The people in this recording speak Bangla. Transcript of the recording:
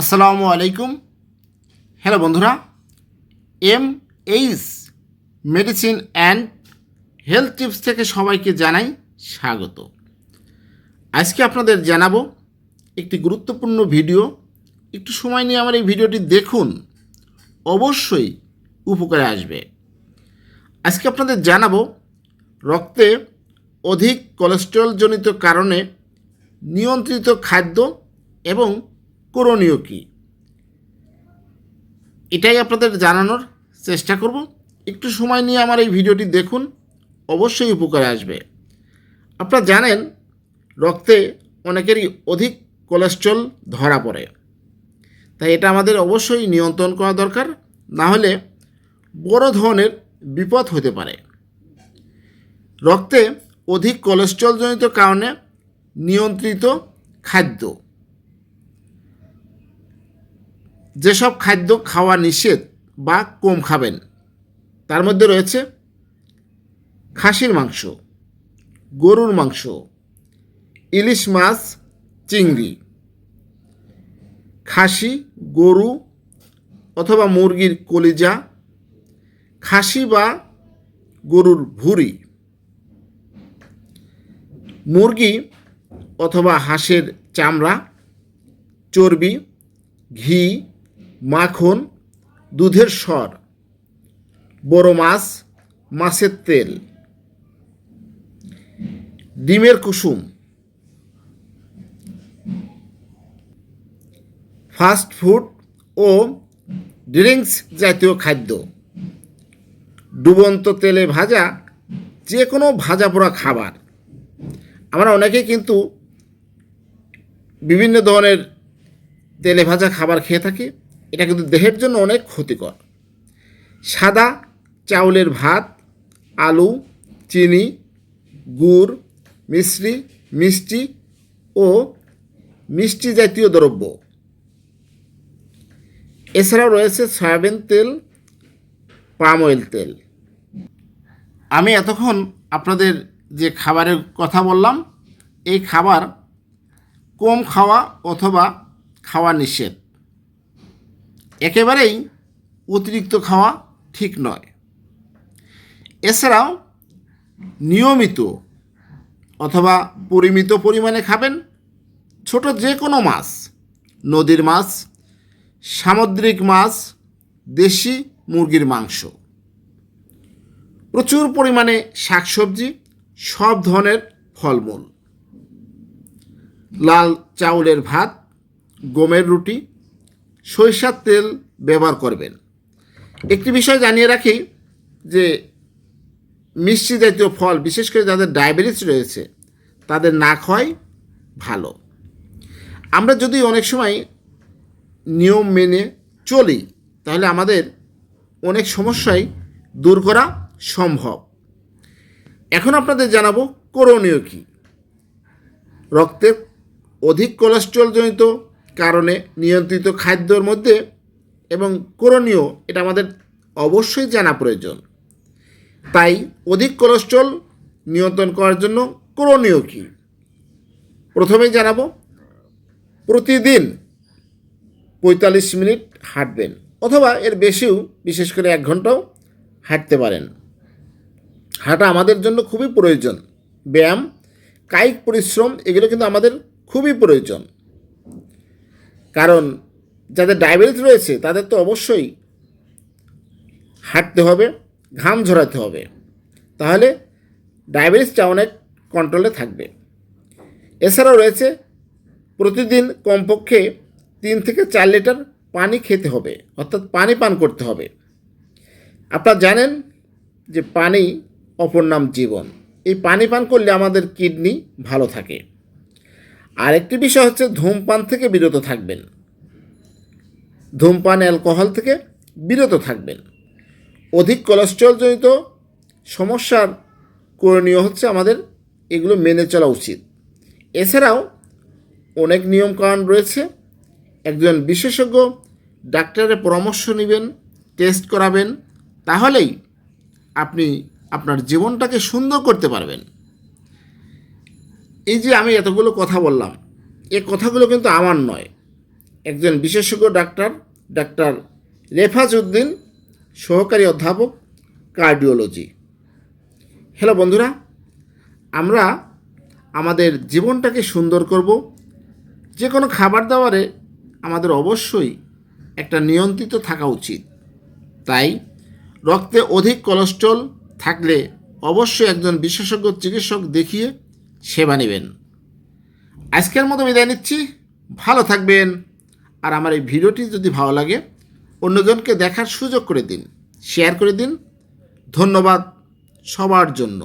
আসসালামু আলাইকুম। হ্যালো বন্ধুরা, M H medicine and health tips থেকে সবাইকে জানাই স্বাগত। আজকে আপনাদের জানাব একটি গুরুত্বপূর্ণ ভিডিও। একটু সময় নিয়ে আমার এই ভিডিওটি দেখুন, অবশ্যই উপকারে আসবে। আজকে আপনাদের জানাব, রক্তে অধিক কোলেস্টেরলজনিত কারণে নিয়ন্ত্রিত খাদ্য এবং করণীয় কী? এটাই আপনাদের জানানোর চেষ্টা করব। একটু সময় নিয়ে আমার এই ভিডিওটি দেখুন, অবশ্যই উপকারে আসবে। আপনারা জানেন, রক্তে অনেকেরই অধিক কোলেস্ট্রল ধরা পড়ে। তাই এটা আমাদের অবশ্যই নিয়ন্ত্রণ করা দরকার, না হলে বড় ধরনের বিপদ হতে পারে। রক্তে অধিক কোলেস্ট্রলজনিত কারণে নিয়ন্ত্রিত খাদ্য যেসব খাদ্য খাওয়া নিষেধ বা কম খাবেন, তার মধ্যে রয়েছে খাসির মাংস, গরুর মাংস, ইলিশ মাছ, চিংড়ি, খাসি, গরু অথবা মুরগির কলিজা, খাসি বা গরুর ভুঁড়ি, মুরগি অথবা হাঁসের চামড়া, চর্বি, ঘি মাখন, দুধের স্বর, বড় মাছ, মাছের তেল। ডিমের কুসুম। ফাস্ট ফুড ও ড্রিঙ্কস জাতীয় খাদ্য। ডুবন্ত তেলে ভাজা যে কোনো ভাজা পোড়া খাবার। আমরা অনেকেই কিন্তু বিভিন্ন ধরনের তেলে ভাজা খাবার খেয়ে থাকি। এটা কিন্তু দেহের জন্য অনেক ক্ষতিকর। সাদা চাউলের ভাত, আলু, চিনি, গুড় মিশ্রি মিষ্টি ও মিষ্টি জাতীয় দ্রব্য। এছাড়াও রয়েছে সয়াবিন তেল, পাম অয়েল তেল। আমি এতক্ষণ আপনাদের যে খাবারের কথা বললাম, এই খাবার কম খাওয়া অথবা খাওয়া নিষেধ। একেবারেই অতিরিক্ত খাওয়া ঠিক নয়। এছাড়াও নিয়মিত অথবা পরিমিত পরিমাণে খাবেন ছোট যে কোনো মাছ, নদীর মাছ, সামুদ্রিক মাছ, দেশি মুরগির মাংস। প্রচুর পরিমাণে শাকসবজি, সব ধরনের ফলমূল। লাল চাউলের ভাত, গমের রুটি সরিষার তেল ব্যবহার করবেন। একটি বিষয় জানিয়ে রাখি যে মিষ্টি জাতীয় ফল, বিশেষ করে যাদের ডায়াবেটিস রয়েছে, তাদের না খাওয়াই ভালো। আমরা যদি অনেক সময় নিয়ম মেনে চলি, তাহলে আমাদের অনেক সমস্যাই দূর করা সম্ভব। এখন আপনাদের জানাব করণীয় কী? রক্তের অধিক কোলেস্ট্রলজনিত কারণে নিয়ন্ত্রিত খাদ্যর মধ্যে এবং করণীয় এটা আমাদের অবশ্যই জানা প্রয়োজন। তাই অধিক কোলেস্ট্রল নিয়ন্ত্রণ করার জন্য করণীয় কী? প্রথমেই জানাব, প্রতিদিন পঁয়তাল্লিশ মিনিট হাঁটবেন অথবা এর বেশিও, বিশেষ করে এক ঘন্টাও হাঁটতে পারেন। হাঁটা আমাদের জন্য খুবই প্রয়োজন। ব্যায়াম, কায়িক পরিশ্রম, এগুলো কিন্তু আমাদের খুবই প্রয়োজন। কারণ যাদের ডায়াবেটিস রয়েছে, তাদের তো অবশ্যই হাঁটতে হবে, ঘাম ঝরাতে হবে। তাহলে ডায়াবেটিসটা অনেক কন্ট্রোলে থাকবে। এছাড়াও রয়েছে প্রতিদিন কমপক্ষে তিন থেকে চার লিটার পানি খেতে হবে, অর্থাৎ পানি পান করতে হবে। আপনারা জানেন যে পানি অপর নাম জীবন। এই পানি পান করলে আমাদের কিডনি ভালো থাকে। আরেকটি বিষয় হচ্ছে ধূমপান থেকে বিরত থাকবেন। ধূমপান, অ্যালকোহল থেকে বিরত থাকবেন। অধিক কোলেস্ট্রলজনিত সমস্যার করণীয় হচ্ছে আমাদের এগুলো মেনে চলা উচিত। এছাড়াও অনেক নিয়মকানুন রয়েছে। একজন বিশেষজ্ঞ ডাক্তারের পরামর্শ নেবেন, টেস্ট করাবেন, তাহলেই আপনি আপনার জীবনটাকে সুন্দর করতে পারবেন। এই যে আমি এতগুলো কথা বললাম, এ কথাগুলো কিন্তু আমার নয়। একজন বিশেষজ্ঞ ডাক্তার ডাক্তার রেফাজ উদ্দিন, সহকারী অধ্যাপক, কার্ডিওলজি। হ্যালো বন্ধুরা, আমরা আমাদের জীবনটাকে সুন্দর করব। যে কোনো খাবার দাবারে আমাদের অবশ্যই একটা নিয়ন্ত্রিত থাকা উচিত। তাই রক্তে অধিক কোলেস্ট্রল থাকলে অবশ্যই একজন বিশেষজ্ঞ চিকিৎসক দেখিয়ে সেবা নেবেন। আজকের মতো বিদায় নিচ্ছি। ভালো থাকবেন। আর আমার এই ভিডিওটি যদি ভালো লাগে, অন্যজনকে দেখার সুযোগ করে দিন শেয়ার করে দিন। ধন্যবাদ সবার জন্য।